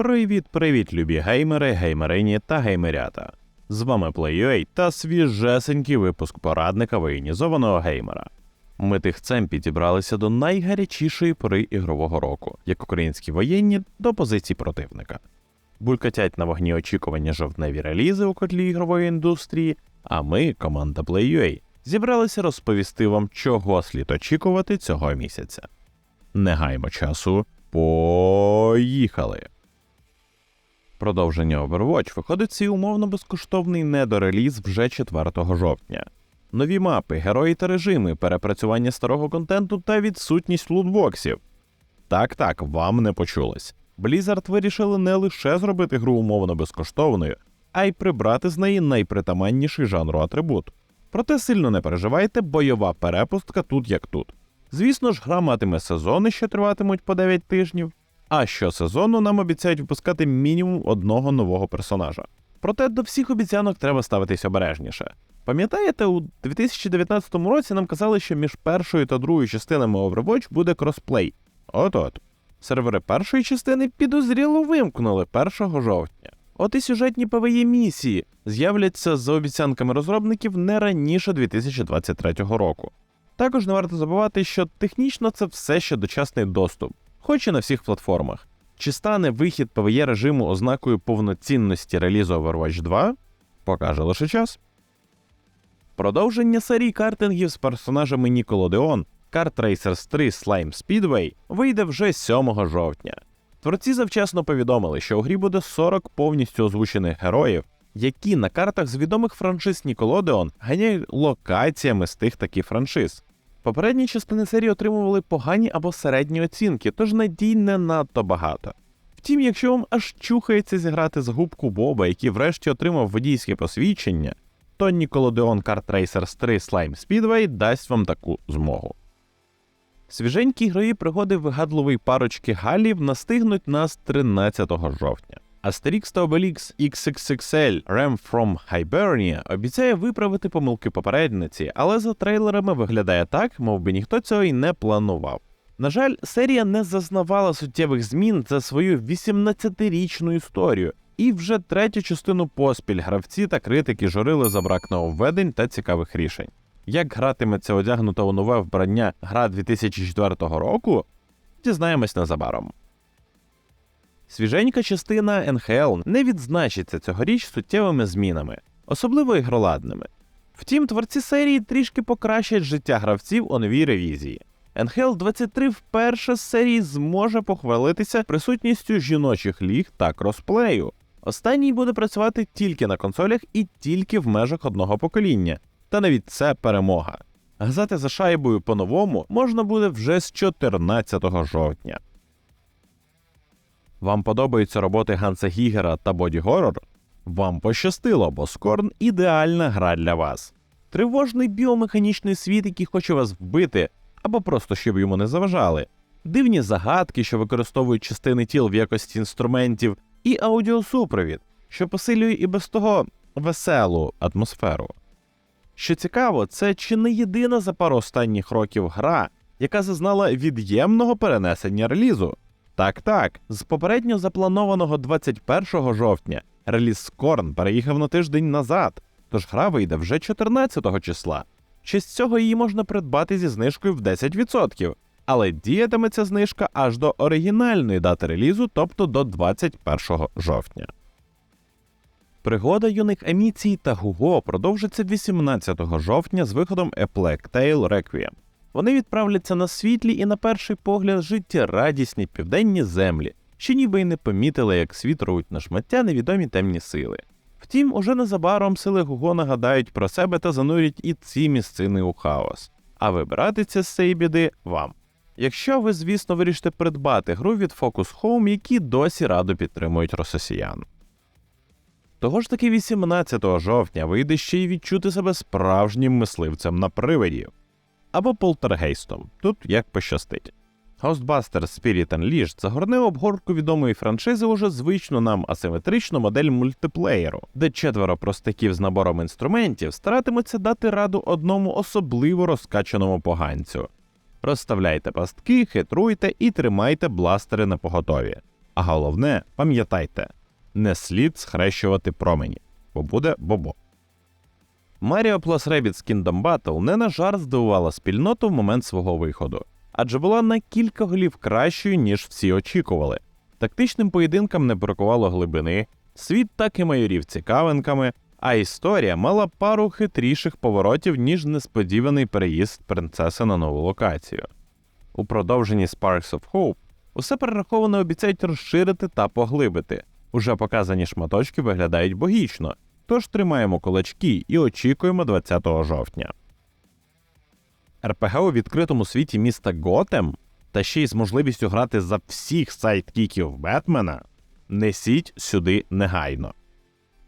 Привіт-привіт, любі геймери, геймерині та геймерята. З вами PlayUA та свіжесенький випуск порадника воєнізованого геймера. Ми тихцем підібралися до найгарячішої пори ігрового року, як українські воєнні до позицій противника. Булькатять на вогні очікування жовтневі релізи у котлі ігрової індустрії, а ми, команда PlayUA, зібралися розповісти вам, чого слід очікувати цього місяця. Не гаймо часу, поїхали! Продовження Overwatch виходить свій умовно безкоштовний недореліз вже 4 жовтня. Нові мапи, герої та режими, перепрацювання старого контенту та відсутність лутбоксів. Так, так, вам не почулось. Blizzard вирішили не лише зробити гру умовно безкоштовною, а й прибрати з неї найпритаманніший жанру атрибут. Проте сильно не переживайте, бойова перепустка тут як тут. Звісно ж, гра матиме сезони, що триватимуть по 9 тижнів, а щосезону нам обіцяють випускати мінімум одного нового персонажа. Проте до всіх обіцянок треба ставитись обережніше. Пам'ятаєте, у 2019 році нам казали, що між першою та другою частинами Overwatch буде кросплей. От-от. Сервери першої частини підозріло вимкнули 1 жовтня. От і сюжетні ПВЄ місії з'являться за обіцянками розробників не раніше 2023 року. Також не варто забувати, що технічно це все ще дочасний доступ, хоч і на всіх платформах. Чи стане вихід ПВЄ режиму ознакою повноцінності релізу Overwatch 2, покаже лише час. Продовження серії картингів з персонажами Ніколодеон Kart Racers 3 Slime Speedway вийде вже 7 жовтня. Творці завчасно повідомили, що у грі буде 40 повністю озвучених героїв, які на картах з відомих франшиз Ніколодеон ганяють локаціями з тих таких франшиз. Попередні частини серії отримували погані або середні оцінки, тож надій не надто багато. Втім, якщо вам аж чухається зіграти з губку Боба, який врешті отримав водійське посвідчення, то Nickelodeon Kart Racers 3 Slime Speedway дасть вам таку змогу. Свіженькі ігрові пригоди вигадливої парочки Галів настигнуть нас 13 жовтня. Asterix та Obelix XXXL Ram from Hibernia обіцяє виправити помилки попередниці, але за трейлерами виглядає так, мов би ніхто цього й не планував. На жаль, серія не зазнавала суттєвих змін за свою 18-річну історію, і вже третю частину поспіль гравці та критики журили за брак нововведень та цікавих рішень. Як гратиметься одягнута у нове вбрання гра 2004 року, дізнаємось незабаром. Свіженька частина НХЛ не відзначиться цьогоріч суттєвими змінами, особливо ігроладними. Втім, творці серії трішки покращать життя гравців у новій ревізії. НХЛ 23 вперше з серії зможе похвалитися присутністю жіночих ліг та кросплею. Останній буде працювати тільки на консолях і тільки в межах одного покоління, та навіть це перемога. Газати за шайбою по-новому можна буде вже з 14 жовтня. Вам подобаються роботи Ганса Гігера та Боді Горор? Вам пощастило, бо Скорн ідеальна гра для вас. Тривожний біомеханічний світ, який хоче вас вбити, або просто щоб йому не заважали, дивні загадки, що використовують частини тіл в якості інструментів, і аудіосупровід, що посилює і без того веселу атмосферу. Що цікаво, це чи не єдина за пару останніх років гра, яка зазнала від'ємного перенесення релізу. Так, так, з попередньо запланованого 21 жовтня реліз Скорн переїхав на тиждень назад, тож гра вийде вже 14 числа. Ще з цього її можна придбати зі знижкою в 10%, але діятиме ця знижка аж до оригінальної дати релізу, тобто до 21 жовтня. Пригода юних еміцій та Гуго продовжиться 18 жовтня з виходом A Plague Requiem. Вони відправляться на світлі і на перший погляд життєрадісні південні землі, що ніби й не помітили, як світ рвуть на шмаття невідомі темні сили. Втім, уже незабаром сили Гуго нагадають про себе та занурять і ці місцини у хаос. А вибиратися з цієї біди вам. Якщо ви, звісно, вирішите придбати гру від Focus Home, які досі радо підтримують рососіян. Того ж таки 18 жовтня вийде ще й відчути себе справжнім мисливцем на привидів або полтергейстом, тут як пощастить. Ghostbusters Spirit Unleashed загорне обгорку відомої франшизи уже звичну нам асиметричну модель мультиплеєру, де четверо простаків з набором інструментів старатимуться дати раду одному особливо розкачаному поганцю. Розставляйте пастки, хитруйте і тримайте бластери на поготові. А головне, пам'ятайте, не слід схрещувати промені, бо буде бобо. Mario Plus Rabbids Kingdom Battle не на жарт здивувала спільноту в момент свого виходу, адже була на кілька голів кращою, ніж всі очікували. Тактичним поєдинкам не бракувало глибини, світ так і майорів цікавинками, а історія мала пару хитріших поворотів, ніж несподіваний переїзд принцеси на нову локацію. У продовженні Sparks of Hope усе перераховане обіцяють розширити та поглибити. Уже показані шматочки виглядають богічно, тож тримаємо кулачки і очікуємо 20 жовтня. РПГ у відкритому світі міста Готем та ще й з можливістю грати за всіх сайдкіків Бетмена несіть сюди негайно.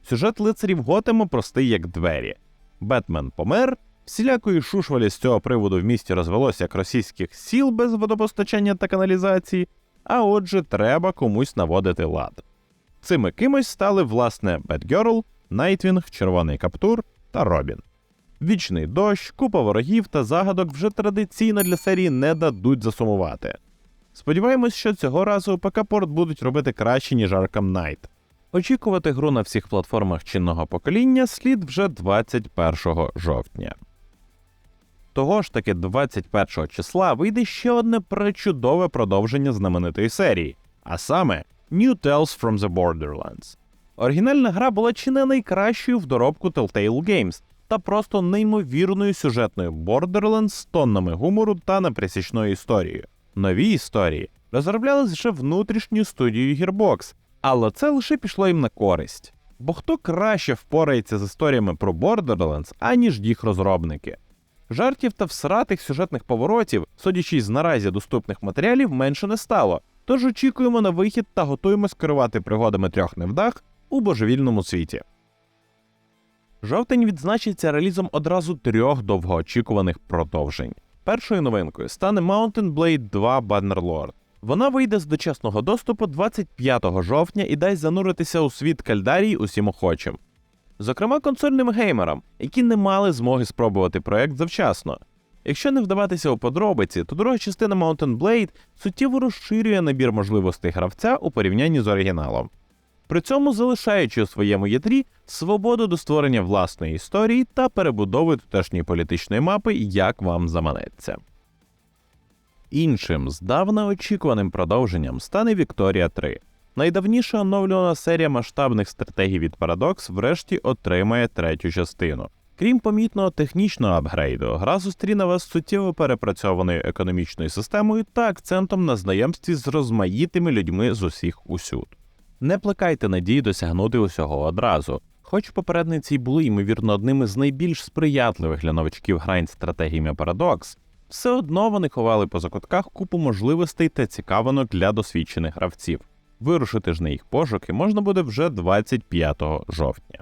Сюжет лицарів Готему простий як двері. Бетмен помер, всілякої шушвалі з цього приводу в місті розвелося як російських сіл без водопостачання та каналізації, а отже, треба комусь наводити лад. Цими кимось стали власне Бетгерл, Найтвінг, Червоний Каптур та Робін. Вічний дощ, купа ворогів та загадок вже традиційно для серії не дадуть засумувати. Сподіваємось, що цього разу ПК-порт будуть робити краще, ніж Arkham Knight. Очікувати гру на всіх платформах чинного покоління слід вже 21 жовтня. Того ж таки 21 числа вийде ще одне пречудове продовження знаменитої серії, а саме New Tales from the Borderlands. Оригінальна гра була чи не найкращою в доробку Telltale Games та просто неймовірною сюжетною Borderlands з тоннами гумору та неприсічною історією. Нові історії розроблялись вже внутрішньою студією Gearbox, але це лише пішло їм на користь. Бо хто краще впорається з історіями про Borderlands, аніж їх розробники. Жартів та всратих сюжетних поворотів, судячи з наразі доступних матеріалів, менше не стало. Тож очікуємо на вихід та готуємось керувати пригодами трьох невдах у божевільному світі. Жовтень відзначиться релізом одразу трьох довгоочікуваних продовжень. Першою новинкою стане Mountain Blade 2 Bannerlord. Вона вийде з дочасного доступу 25 жовтня і дасть зануритися у світ Кальдарій усім охочим. Зокрема, консольним геймерам, які не мали змоги спробувати проект завчасно. Якщо не вдаватися у подробиці, то друга частина Mountain Blade суттєво розширює набір можливостей гравця у порівнянні з оригіналом, при цьому залишаючи у своєму ядрі свободу до створення власної історії та перебудови тутешньої політичної мапи, як вам заманеться. Іншим здавна очікуваним продовженням стане Вікторія 3. Найдавніша оновлювана серія масштабних стратегій від Paradox врешті отримає третю частину. Крім помітного технічного апгрейду, гра зустріне вас суттєво перепрацьованою економічною системою та акцентом на знайомстві з розмаїтими людьми з усіх усюд. Не плекайте надії досягнути усього одразу. Хоч попередниці й були, ймовірно, одними з найбільш сприятливих для новачків грань стратегіями Paradox, все одно вони ховали по закутках купу можливостей та цікавинок для досвідчених гравців. Вирушити ж на їх пошуки можна буде вже 25 жовтня.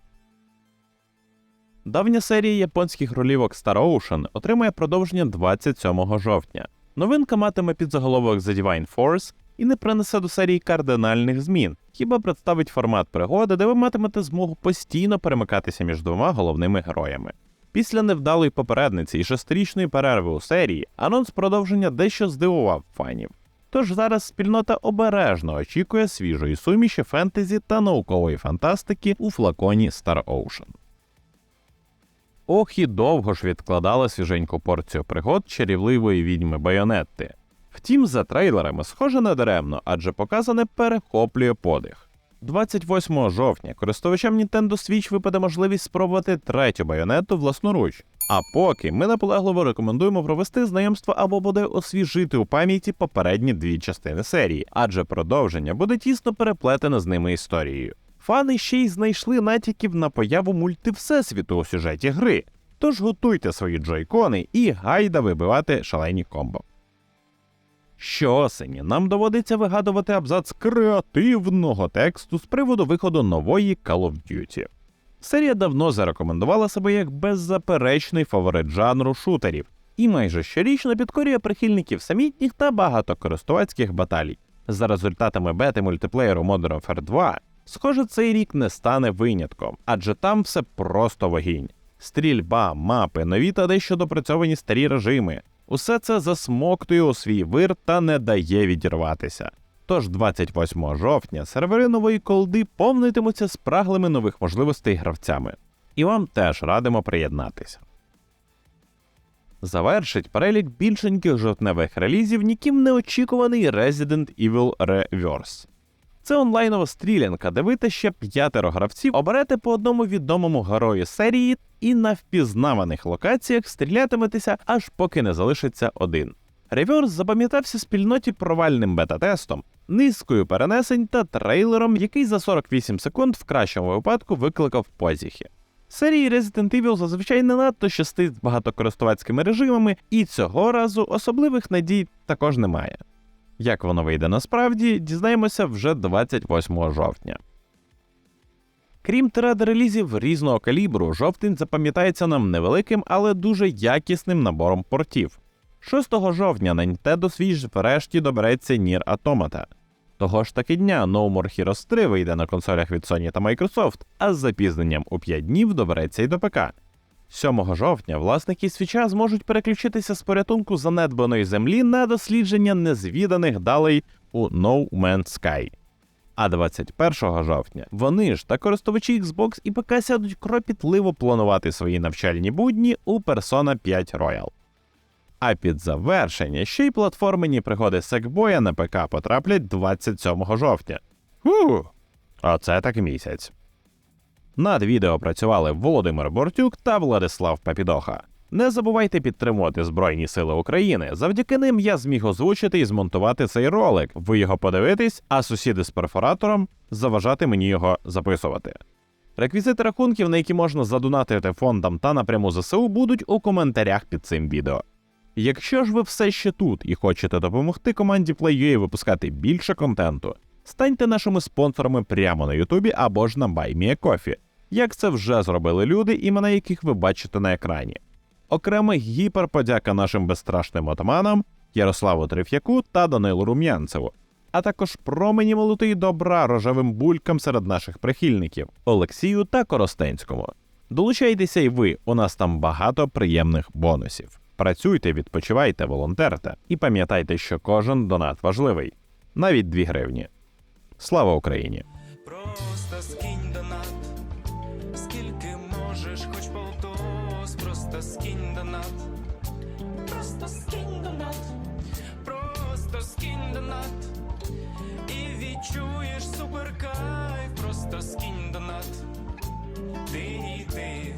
Давня серія японських ролівок Star Ocean отримає продовження 27 жовтня. Новинка матиме підзаголовок The Divine Force і не принесе до серії кардинальних змін, хіба представить формат пригоди, де ви матимете змогу постійно перемикатися між двома головними героями. Після невдалої попередниці і шестирічної перерви у серії анонс продовження дещо здивував фанів. Тож зараз спільнота обережно очікує свіжої суміші фентезі та наукової фантастики у флаконі Star Ocean. Ох і довго ж відкладала свіженьку порцію пригод чарівливої відьми Байонетти. Втім, за трейлерами схоже не даремно, адже показане перехоплює подих. 28 жовтня користувачам Nintendo Switch випаде можливість спробувати третю байонету власноруч. А поки ми наполегливо рекомендуємо провести знайомство або буде освіжити у пам'яті попередні дві частини серії, адже продовження буде тісно переплетено з ними історією. Фани ще й знайшли натяків на появу мультивсесвіту у сюжеті гри. Тож готуйте свої джойкони і гайда вибивати шалені комбо. Щосені нам доводиться вигадувати абзац креативного тексту з приводу виходу нової Call of Duty. Серія давно зарекомендувала себе як беззаперечний фаворит жанру шутерів і майже щорічно підкорює прихильників самітніх та багатокористувацьких баталій. За результатами бети мультиплеєру Modern Warfare 2, схоже, цей рік не стане винятком, адже там все просто вогінь. Стрільба, мапи, нові та дещо допрацьовані старі режими. Усе це засмоктує у свій вир та не дає відірватися. Тож 28 жовтня сервери нової колди повнитимуться спраглими нових можливостей гравцями. І вам теж радимо приєднатися. Завершить перелік більшеньких жовтневих релізів ніким не очікуваний Resident Evil Reverse. Це онлайнова стрілянка, де ви та ще п'ятеро гравців оберете по одному відомому герою серії і на впізнаваних локаціях стрілятиметеся, аж поки не залишиться один. Реверс запам'ятався спільноті провальним бета-тестом, низкою перенесень та трейлером, який за 48 секунд в кращому випадку викликав позіхи. Серії Resident Evil зазвичай не надто щастить з багатокористувацькими режимами, і цього разу особливих надій також немає. Як воно вийде насправді, дізнаємося вже 28 жовтня. Крім тирад релізів різного калібру, жовтень запам'ятається нам невеликим, але дуже якісним набором портів. 6 жовтня на Nintendo Switch врешті добереться Nier Automata. Того ж таки дня No More Heroes 3 вийде на консолях від Sony та Microsoft, а з запізненням у 5 днів добереться й до ПК. 7 жовтня власники свіча зможуть переключитися з порятунку занедбаної землі на дослідження незвіданих далей у No Man's Sky. А 21 жовтня вони ж та користувачі Xbox і ПК сядуть кропітливо планувати свої навчальні будні у Persona 5 Royal. А під завершення ще й платформені пригоди Секбоя на ПК потраплять 27 жовтня. Ху! Оце так місяць. Над відео працювали Володимир Бортюк та Владислав Папідоха. Не забувайте підтримувати Збройні Сили України. Завдяки ним я зміг озвучити і змонтувати цей ролик. Ви його подивитесь, а сусіди з перфоратором заважати мені його записувати. Реквізити рахунків, на які можна задонатити фондам та напряму ЗСУ, будуть у коментарях під цим відео. Якщо ж ви все ще тут і хочете допомогти команді Play.ua випускати більше контенту, станьте нашими спонсорами прямо на Ютубі або ж на BuyMeACoffee, як це вже зробили люди, імена яких ви бачите на екрані. Окрема гіперподяка нашим безстрашним отаманам Ярославу Триф'яку та Данилу Рум'янцеву, а також промені молотої добра рожевим булькам серед наших прихильників Олексію та Коростенському. Долучайтеся й ви, у нас там багато приємних бонусів. Працюйте, відпочивайте, волонтерте і пам'ятайте, що кожен донат важливий, навіть 2 гривні. Слава Україні! Просто скинь донат, скільки можеш, хоч полтос, просто скинь донат, просто скинь донат, просто скинь донат, і відчуєш суперкайф, просто скинь донат, ти йди.